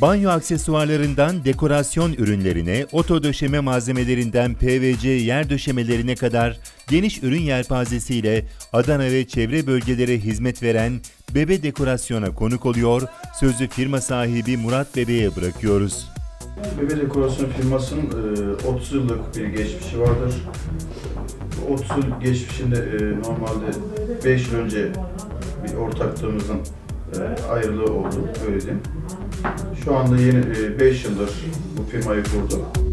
Banyo aksesuarlarından dekorasyon ürünlerine, oto döşeme malzemelerinden PVC yer döşemelerine kadar geniş ürün yelpazesiyle Adana ve çevre bölgelere hizmet veren Bebe Dekorasyon'a konuk oluyor, sözü firma sahibi Murat Bebe'ye bırakıyoruz. Bebe Dekorasyon firmasının e, 30 yıllık bir geçmişi vardır. 30 yıl geçmişinde e, normalde 5 yıl önce bir ortaklığımızın e, ayrılığı oldu, öyle diyeyim. Şu anda yeni 5 yıldır bu firmayı kurduk.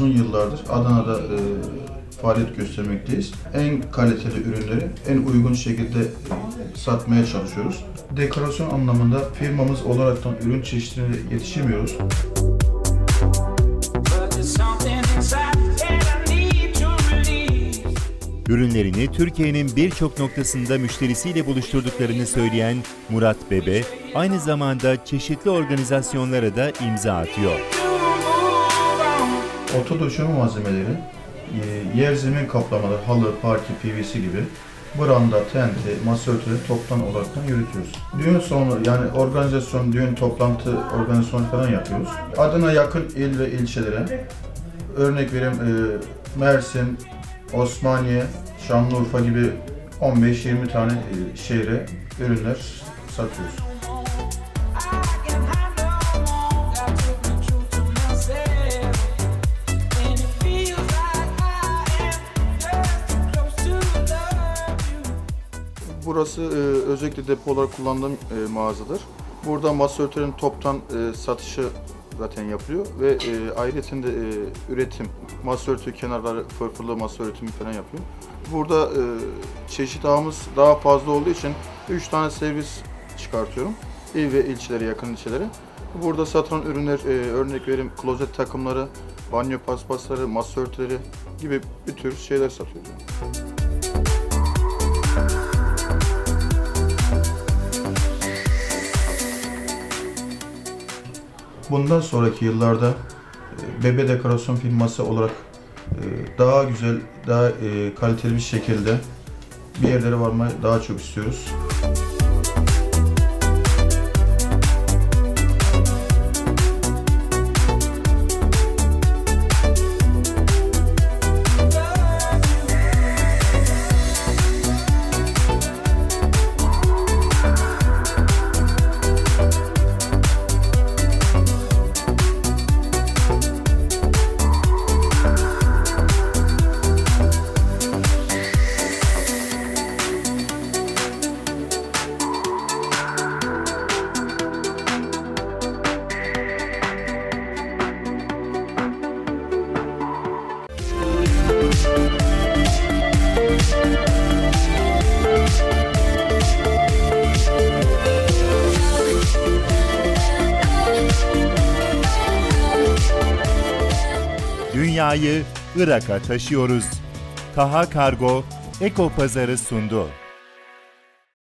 Uzun yıllardır Adana'da e, faaliyet göstermekteyiz. En kaliteli ürünleri en uygun şekilde e, satmaya çalışıyoruz. Dekorasyon anlamında firmamız olaraktan ürün çeşitliliğine yetişemiyoruz. Ürünlerini Türkiye'nin birçok noktasında müşterisiyle buluşturduklarını söyleyen Murat Bebe, aynı zamanda çeşitli organizasyonlara da imza atıyor. Oto döşeme malzemeleri, e, yer zemin kaplamaları, halı, parke, PVC gibi branda, tente, masa örtüleri toptan olaraktan yürütüyoruz. Düğün sonu yani organizasyon, düğün toplantı organizasyonu falan yapıyoruz. Adana yakın il ve ilçelere örnek vereyim e, Mersin, Osmaniye, Şanlıurfa gibi 15-20 tane e, şehre ürünler satıyoruz. Burası e, özellikle depo olarak kullandığım e, mağazadır. Burada masa örtülerinin toptan e, satışı zaten yapılıyor ve e, ayrıca de e, üretim, masa örtü kenarları fırfırlı masa üretimi falan yapıyor. Burada e, çeşit ağımız daha fazla olduğu için 3 tane servis çıkartıyorum. İl ve ilçelere, yakın ilçelere. Burada satılan ürünler, e, örnek vereyim klozet takımları, banyo paspasları, masa gibi bir tür şeyler satıyoruz. Bundan sonraki yıllarda e, Bebe Dekorasyon firması olarak e, daha güzel, daha e, kaliteli bir şekilde bir yerlere varmayı daha çok istiyoruz. Dünyayı Irak'a taşıyoruz. Taha Kargo, Eko Pazarı sundu.